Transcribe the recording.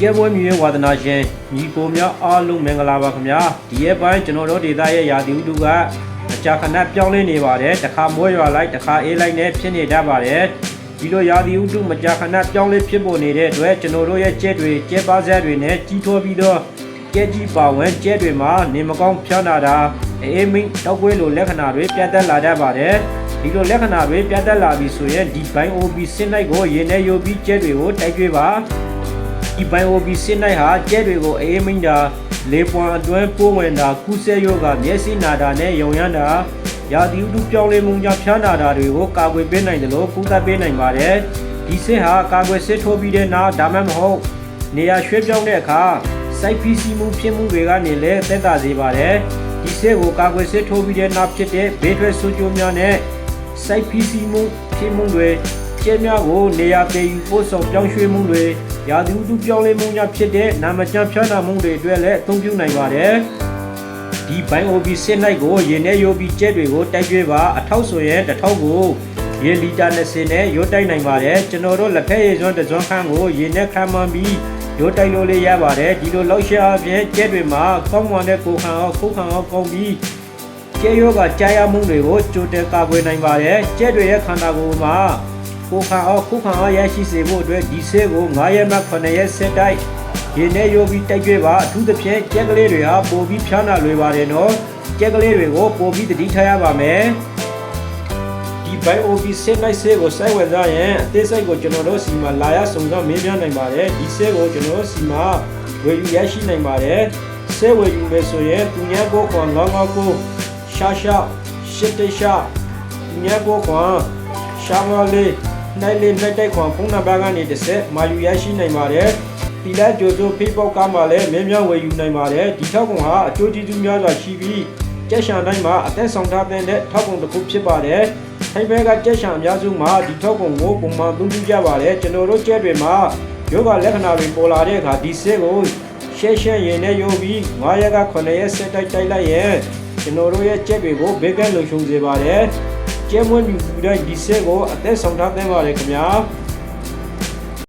ကျဲပွဲမြူရဲ့ဝါသနာရှင်ညီကိုများအားလုံးမင်္ဂလာပါခင်ဗျာဒီရဲ့ပိုင်းကျွန်တော်တို့ဒေသရဲ့ရာသီဥတုကအကြာခဏပြောင်းလဲနေပါတယ်တစ်ခါမွဲရွာလိုက်တစ်ခါအေးလိုက်နဲ့ဖြစ်နေတတ်ပါတယ်ဒီလိုရာသီဥတုမကြာခဏပြောင်းလဲဖြစ်ပေါ်နေတဲ့အတွက်ကျွန်တော်တို့ရဲ့ကျဲတွေကျဲပါးစက်တွေနဲ့ကြီးထွားပြီးတော့ကျဲကြီးပါဝင်ကျဲတွေမှာနေမကောင်းဖျားနာတာအေးမိန်တောက်ကွေးလိုလက္ခဏာတွေပြတ်သက်လာတတ်ပါတယ်ဒီလိုလက္ခဏာတွေပြတ်သက်လာပြီဆိုရင်ဒီဘိုင်း OB စင်းလိုက်ကိုရေနဲ့ယိုပြီးကျဲတွေကိုတိုက်ကျွေးပါ ဒီဘိုင်အိုဘီစစ်နိုင်ဟာကျဲတွေကိုအေးမိန်တာလေပွန်အတွင်းပိုးဝင်တာကုဆဲယောဂမျက်စိနာတာနဲ့ယုံရမ်းတာရာသီဥတုပြောင်းလဲမှုကြောင့်ဖျားနာတာတွေကိုကာကွယ်ပေးနိုင်တယ်လို့ကုသပေးနိုင်ပါတယ်ဒီစစ်ဟာကာကွယ်စစ်ထိုးပြီးတဲ့နောက်ဒါမှမဟုတ်နေရာရွှေ့ပြောင်းတဲ့အခါစိုက်ဖီးစီမှုဖြစ်မှုတွေကနေလည်းသက်သာစေပါတယ်ဒီစစ်ကိုကာကွယ်စစ်ထိုးပြီးတဲ့နောက်ဖြစ်တဲ့ဘေးထွက်ဆိုးကျိုးများနဲ့စိုက်ဖီးစီမှုဖြစ်မှုတွေကျဲများကိုနေရာတည်ယူပို့ဆောင်ပြောင်းရွှေ့မှုတွေ ရာသီဥတုပြောင်းလဲမှုများဖြစ်တဲ့နာမကျန်းဖျားနာမှုတွေအတွက်လည်းအသုံးပြုနိုင်ပါတယ်ဒီဘိုင်အိုဘီစစ်လိုက်ကိုရေနဲ့ရိုးပြီးကျဲတွေကိုတိုက်ကျွေးပါအထောက်ဆိုရင်တစ်ထောက်ကိုရေလီတာ20နဲ့ရိုးတိုက်နိုင်ပါတယ်ကျွန်တော်တို့လက်ဖက်ရည်စွန်းတစ်စွန်းခန်းကိုရေနဲ့ခမ်းမှန်းပြီးရိုးတိုက်လို့လေးရပါတယ်ဒီလိုလောက်ရှာအပြင်ကျဲတွေမှာကောင်းမွန်တဲ့ကိုခံအောင်ခုခံအောင်ကောင်းပြီးကျဲရောကကြာရမှုတွေကိုကြိုတင်ကာကွယ်နိုင်ပါတယ်ကျဲတွေရဲ့ခန္ဓာကိုယ်မှာ ကိုယ်ခံအောင်ခုခံအောင်ရရှိစေဖို့အတွက်ဒီဆေးကို9ရက်မှ9ရက်ဆက်တိုက်ဒီနေ့ရိုပြီးတိုက်ကြွေးပါအထူးသဖြင့်ကျက်ကလေးတွေဟာပိုပြီးဖြားနာလွယ်ပါတယ်နော်ကျက်ကလေးတွေကိုပိုပြီးတတိထားရပါမယ်ဒီဘိုင်အိုဘီဆေးလိုက်ဆေးကိုစိုက်ဝင်သားရင်အသေးစိတ်ကိုကျွန်တော်တို့စီမှာလာရစုံတော့မေးမြန်းနိုင်ပါတယ်ဒီဆေးကိုကျွန်တော်တို့စီမှာဝယ်ယူရရှိနိုင်ပါတယ်ဆေးဝယ်ယူမယ်ဆိုရင်သူများကိုခွန်999ရှာရှာရှစ်တရှာသူများကိုခွန်ရှာမလေး နိုင်လေးနိုင်တိုက်ခွန်ဖုန်းနံပါတ်ကနေတစ်ဆက်မာယူရရှိနိုင်ပါတယ်တီလာဂျိုဂျို Facebook ကမှလည်းမေးမြန်းဝယ်ယူနိုင်ပါတယ်ဒီထောက်ကွန်ဟာအကျိုးကျေးဇူးများစွာရှိပြီးကျက်ရှန်တိုင်းမှာအသက်ဆောင်ထားတဲ့ထောက်ကွန်တစ်ခုဖြစ်ပါတယ်ထိုင်ဘက်ကကျက်ရှန်အများစုမှာဒီထောက်ကွန်ကိုပုံမှန်သုံးပြုကြပါတယ်ကျွန်တော်တို့ကျက်တွေမှာယောဂလက္ခဏာတွေပေါ်လာတဲ့အခါဒီဆေးကိုရှဲရှဲရင်နဲ့ယုံပြီး9ရက်က9ရက်ဆက်တိုက်တိုက်လိုက်ရင်ကျွန်တော်တို့ရဲ့ကျက်တွေကိုဘေးကဲလုံခြုံစေပါတယ် ကျဲမွေးမြူတိုင်းဒီဆေးကိုအသက်ဆောင်ထားသင့်ပါတယ်ခင်ဗျာ